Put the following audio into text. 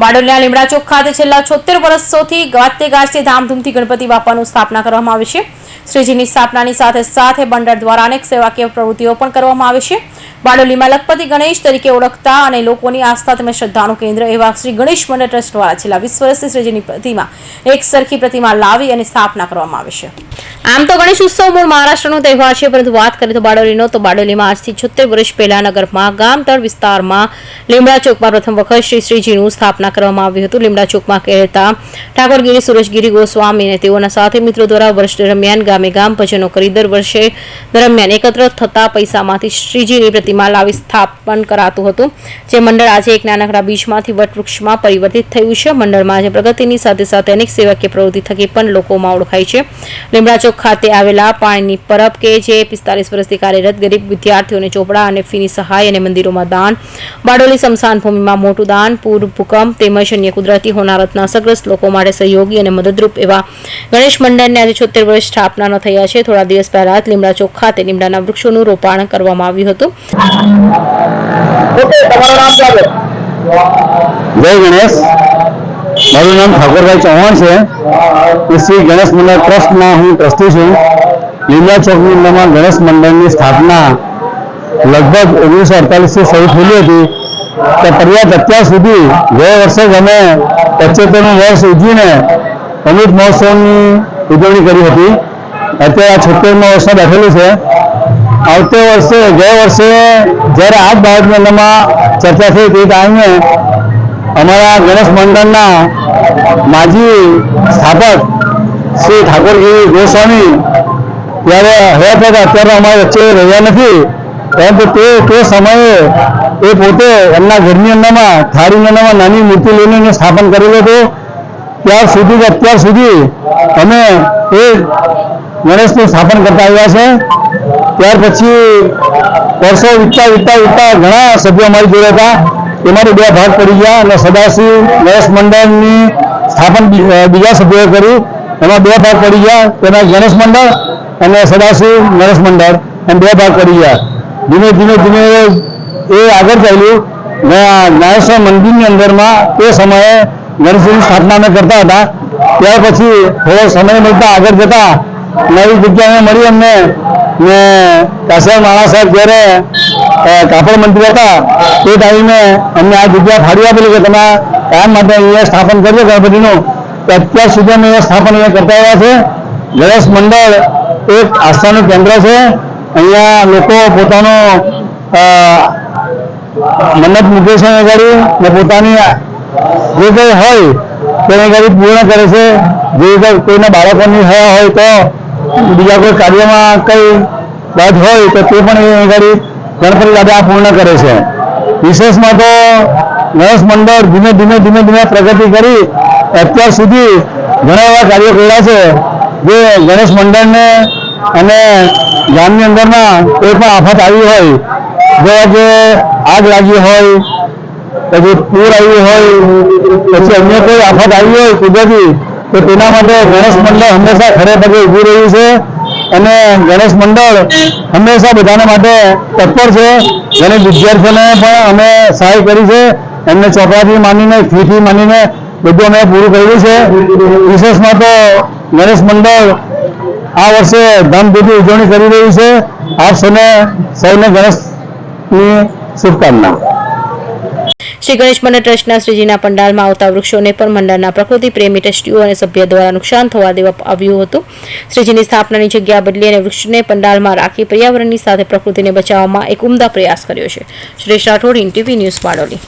બારડોલીના લીમડા ચોક ખાતે છેલ્લા છોતેર વર્ષોથી ગાજતે ગાજતે ધામધૂમથી ગણપતિ બાપાનું સ્થાપના કરવામાં આવે છે. શ્રીજીની સ્થાપનાની સાથે સાથે બંડર દ્વારા અનેક સેવાકીય પ્રવૃત્તિઓ પણ કરવામાં આવે છે. બારડોલીમાં લખપતિ ગણેશ તરીકે ઓળખતા અને લોકોની આસ્થા તેમજ શ્રદ્ધાનું કેન્દ્ર એવા શ્રી ગણેશ મંડળ ટ્રસ્ટ દ્વારા છેલ્લા વીસ વર્ષથી શ્રીજીની પ્રતિમા એક સરખી પ્રતિમા લાવી અને સ્થાપના કરવામાં આવે છે. આમ તો ગણેશ ઉત્સવ મૂળ મહારાષ્ટ્રનો તહેવાર છે, પરંતુ વાત કરીએ તો બારડોલીનો, તો બારડોલીમાં આજથી છોતેર વર્ષ પહેલા નગરમાં ગામતળ વિસ્તારમાં લીમડા ચોકમાં પ્રથમ વખત શ્રી શ્રીજીનું સ્થાપના કરવામાં આવ્યું હતું. લીમડા ચોકમાં કહેતા ઠાકોરગીરી, સુરેશગીરી ગોસ્વામી અને તેઓના સાથે મિત્રો દ્વારા વર્ષ દરમિયાન ગામે ગામ ભજનો કરી દર વર્ષે દરમિયાન એકત્ર થતા પૈસામાંથી શ્રીજીની પ્રતિમા લાવી સ્થાપન કરાતું હતું, જે મંડળ આજે એક નાનકડા બીજમાંથી વટવૃક્ષમાં પરિવર્તિત થયું છે. મંડળમાં આજે પ્રગતિની સાથે સાથે અનેક સેવાકીય પ્રવૃત્તિ થકી પણ લોકોમાં ઓળખાય છે. લીમડા ચોક ખાતે આવેલા પાણીની પરબ કે જે પિસ્તાલીસ વર્ષથી કાર્યરત ગરીબ વિદ્યાર્થીઓને ચોપડા અને ફીની સહાય અને મંદિરોમાં દાન, બારડોલી સ્મશાન ભૂમિમાં મોટું દાન, પૂર, ભૂકંપ તેમજ અન્ય કુદરતી હોનારતના અસરગ્રસ્ત લોકો માટે સહયોગી અને મદદરૂપ એવા ગણેશ મંડળને આજે છોતેર વર્ષ સ્થાપનાનો થયા છે. થોડા દિવસ પહેલા જ લીમડા ચોક ખાતે લીમડાના વૃક્ષોનું રોપાણ કરવામાં આવ્યું હતું. ઓકે, તમારું નામ શું જય ગણેશ. મારું નામ ઠાકોરભાઈ ચૌહાણ છે. શ્રી ગણેશ મંડળ ટ્રસ્ટમાં હું ટ્રસ્ટી છું. લીલા ચોકની અંદરમાં ગણેશ મંડળની સ્થાપના લગભગ ઓગણીસો અડતાલીસથી શરૂ થયેલી હતી. તો પર્યાપ્ત અત્યાર સુધી ગયા વર્ષે જ અમે પચોતેરનું વર્ષ ઉજવીને અમૃત મહોત્સવની ઉજવણી કરી હતી. અત્યારે આ છોતેરમાં વર્ષમાં બેઠેલું છે. આવતે વર્ષે ગયા વર્ષે જ્યારે આ જ મેળામાં ચર્ચા થઈ તે ટાઈમે અમારા ગણેશ મંડળના માજી સ્થાપક શ્રી ઠાકોરજી ગોસ્વામી ત્યારે હયાત હતા અત્યારે અમારે વચ્ચે રહ્યા નથી, પરંતુ તે તે સમયે એ પોતે એમના ઘરની અંદરમાં થાળી અંદરમાં નાની મૂર્તિ લઈને સ્થાપન કરેલું હતું. ત્યાર સુધી અત્યાર સુધી અમે એ ગણેશનું સ્થાપન કરતા આવ્યા છે. ત્યાર પછી વર્ષો વીતતા વીતતા વીતતા ઘણા સભ્યો અમારી જોડે હતા. એમાંથી બે ભાગ પડી ગયા અને સદાશિવ ગણેશ મંડળની સ્થાપન બીજા સભ્યોએ કરી. એમાં બે ભાગ પડી ગયા. તેમાં ગણેશ મંડળ અને સદાશિવ ગણેશ મંડળ એમ બે ભાગ પડી ગયા. ધીમે ધીમે ધીમે એ આગળ ચાલ્યું. ને આ મંદિરની અંદરમાં તે સમયે ગણેશની સ્થાપના અમે કરતા હતા. ત્યાર પછી થોડો સમય મળતા આગળ જતા નવી જગ્યાએ મળી અમને ને કાસર માણા સાહેબ જ્યારે કાપડ મંત્રી હતા, તે ટાઈમે અમને આ જગ્યા ફાળવી આપેલી કે તમે કાયમ માટે અહીંયા સ્થાપન કરજો ગણપતિનું. તો અત્યાર સુધી અમે સ્થાપન અહીંયા કરતા આવ્યા છે. ગણેશ મંડળ એક આસ્થાનું કેન્દ્ર છે. અહીંયા લોકો પોતાનો મન્નત મૂકે છે અહીંયા ને પોતાની જે કંઈ હોય તેને આગળ પૂર્ણ કરે છે. જે કંઈ કોઈના બાળકોની હયા હોય તો બીજા કોઈ કાર્યમાં કંઈ બાદ હોય તો તે પણ એ ઘડી ગણપતિ દાદા પૂર્ણ કરે છે. વિશેષમાં તો ગણેશ મંડળ ધીમે ધીમે ધીમે ધીમે પ્રગતિ કરી અત્યાર સુધી ઘણા એવા કાર્યો કર્યા છે. જે ગણેશ મંડળને અને ગામની અંદરમાં કોઈ પણ આફત આવી હોય, જેવા કે આગ લાગી હોય, પછી પૂર આવ્યું હોય, પછી અન્ય કોઈ આફત આવી હોય કુદરતી તો તેના માટે ગણેશ મંડળ હંમેશા ખરે પગે ઉભું રહ્યું છે અને ગણેશ મંડળ હંમેશા બધાના માટે તત્પર છે. ગણેશ વિદ્યાર્થીઓને પણ અમે સહાય કરી છે. એમને ચોપડાથી માંડીને, ફીથી માંડીને બધું અમે પૂરું કર્યું છે. વિશેષમાં તો ગણેશ મંડળ આ વર્ષે ધામધૂમથી ઉજવણી કરી રહ્યું છે. આપ સૌને સૌને ગણેશની શુભકામના. શ્રી ગણેશ મંડળ ટ્રસ્ટના શ્રીજીના પંડાલમાં આવતા વૃક્ષોને પણ મંડળના પ્રકૃતિ પ્રેમી ટ્રસ્ટીઓ અને સભ્ય દ્વારા નુકસાન થવા દેવા આવ્યું હતું. શ્રીજીની સ્થાપનાની જગ્યા બદલી અને વૃક્ષને પંડાલમાં રાખી પર્યાવરણની સાથે પ્રકૃતિને બચાવવામાં એક ઉમદા પ્રયાસ કર્યો છે. સુરેશ રાઠોડ ઇન્ટીવી ન્યૂઝ બારડોલી.